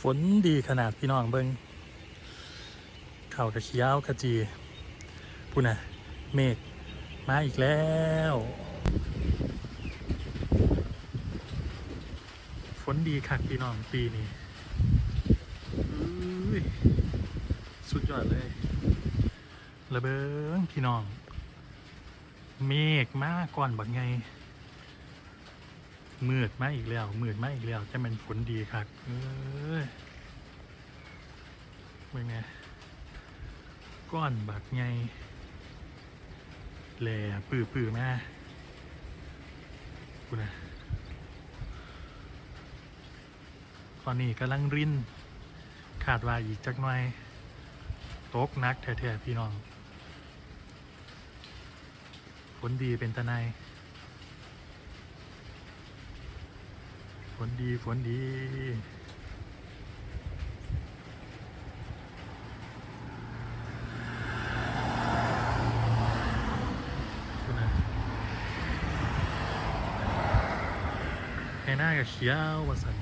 ฝนดีขนาดพี่น้องเบิงเข่ากระเขี้ยวกระจีพูน่ะเมฆมาอีกแล้ว ฝนดีคักพี่น้องปีนี้สุดยอดเลยระเบิงพี่น้อง เมฆมาก่อนบักไง มืดมาอีกแล้ว มืดมาอีกแล้วจะเป็นฝนดีครับเอ้ยเป็นไงก้อนบักไงแหล่ปื้อปื้อๆมากูนะตอนนี้กำลังรินขาดว่าอีกจักหน่อยตกนักแท้ๆพี่น้องฝนดีเป็นตะไนฝ นดี ฝนดีคุณนะให้หน้ากับเขียววาสัน